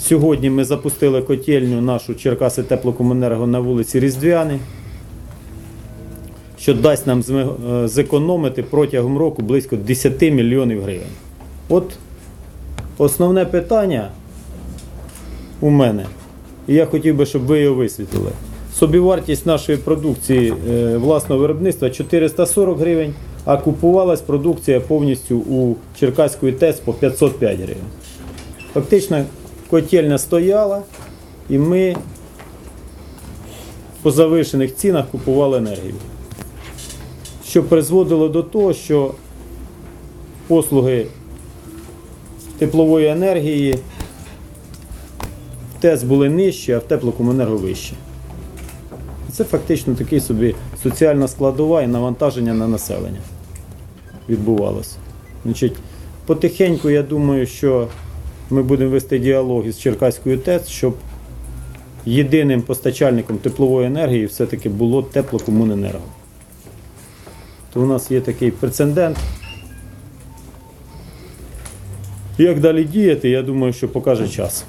Сьогодні ми запустили котельню нашу Черкаси Теплокомунерго на вулиці Різдвяни, що дасть нам е, зекономити протягом року близько 10 мільйонів гривень. От основне питання у мене, і я хотів би, щоб ви його висвітлили. Собівартість нашої продукції е, власного виробництва 440 гривень, а купувалась продукція повністю у Черкаської ТЕС по 505 гривень. Фактично котельня стояла, і ми по завишених цінах купували енергію. Що призводило до того, що послуги теплової енергії в ТЕС були нижчі, а в теплокомунерго вищі. Це фактично такий собі соціальна складова і навантаження на населення відбувалося. Значить, потихеньку я думаю, що ми будемо вести діалог із Черкаською ТЕЦ, щоб єдиним постачальником теплової енергії все-таки було теплокомуненерго. То у нас є такий прецедент. Як далі діяти, я думаю, що покаже час.